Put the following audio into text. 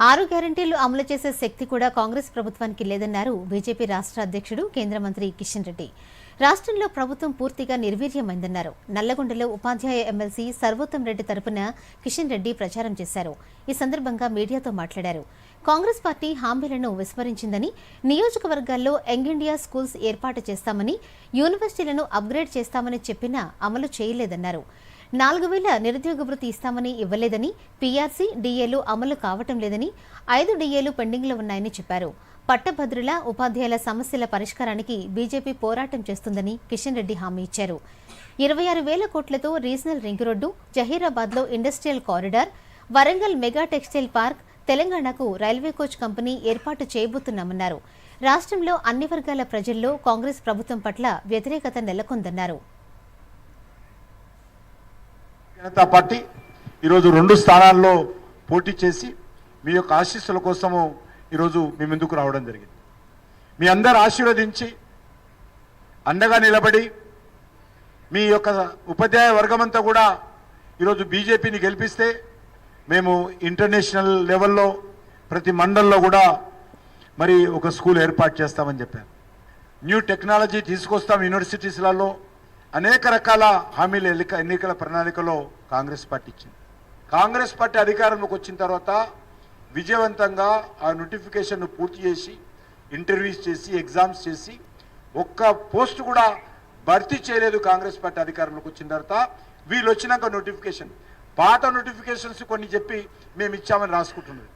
ఆరు గ్యారంటీలు అమలు చేసే శక్తి కూడా కాంగ్రెస్ ప్రభుత్వానికి లేదన్నారు బీజేపీ రాష్ట్ర అధ్యక్షుడు కేంద్ర మంత్రి కిషన్ రెడ్డి. రాష్ట్రంలో ప్రభుత్వం పూర్తిగా నిర్వీర్యమైందన్నారు. నల్లగొండలో ఉపాధ్యాయ ఎమ్మెల్సీ సర్వోత్తం రెడ్డి తరపున కిషన్ రెడ్డి ప్రచారం చేశారు. ఈ సందర్భంగా మీడియాతో మాట్లాడారు. కాంగ్రెస్ పార్టీ హామీలను విస్మరించిందని నియోజకవర్గాల్లో యంగ్ ఇండియా స్కూల్స్ ఏర్పాటు చేస్తామని యూనివర్సిటీలను అప్గ్రేడ్ చేస్తామని చెప్పినా అమలు చేయలేదన్నారు. నాలుగు వేల నిరుద్యోగ వృత్తి ఇస్తామని ఇవ్వలేదని పీఆర్సీ డీఏలు అమలు కావటం లేదని ఐదు డీఏలు పెండింగ్లో ఉన్నాయని చెప్పారు. పట్టభద్రుల ఉపాధ్యాయుల సమస్యల పరిష్కారానికి బీజేపీ పోరాటం చేస్తుందని కిషన్ రెడ్డి హామీ ఇచ్చారు. ఇరవై ఆరు వేల కోట్లతో regional ring road జహీరాబాద్లో industrial corridor Warangal mega textile park తెలంగాణకు రైల్వే కోచ్ కంపెనీ ఏర్పాటు చేయబోతున్నామన్నారు. రాష్ట్రంలో అన్ని వర్గాల ప్రజల్లో కాంగ్రెస్ ప్రభుత్వం పట్ల వ్యతిరేకత నెలకొందన్నారు. జనతా పార్టీ ఈరోజు రెండు స్థానాల్లో పోటీ చేసి మీ యొక్క ఆశీస్సుల కోసము ఈరోజు మీ ముందుకు రావడం జరిగింది. మీ అందరు ఆశీర్వదించి అండగా నిలబడి మీ యొక్క ఉపాధ్యాయ వర్గమంతా కూడా ఈరోజు బీజేపీని గెలిపిస్తే మేము ఇంటర్నేషనల్ లెవెల్లో ప్రతి మండల్లో కూడా మరి ఒక స్కూల్ ఏర్పాటు చేస్తామని చెప్పాను న్యూ టెక్నాలజీ తీసుకొస్తాం యూనివర్సిటీస్లలో. అనేక రకాల హామీల ఎన్నిక ఎన్నికల ప్రణాళికలో కాంగ్రెస్ పార్టీ ఇచ్చింది. కాంగ్రెస్ పార్టీ అధికారంలోకి వచ్చిన తర్వాత విజయవంతంగా ఆ నోటిఫికేషన్ను పూర్తి చేసి ఇంటర్వ్యూస్ చేసి ఎగ్జామ్స్ చేసి ఒక్క పోస్ట్ కూడా భర్తీ చేయలేదు కాంగ్రెస్ పార్టీ అధికారంలోకి వచ్చిన తర్వాత వీళ్ళు వచ్చినాక నోటిఫికేషన్. పాత నోటిఫికేషన్స్ కొన్ని చెప్పి మేము ఇచ్చామని రాసుకుంటున్నది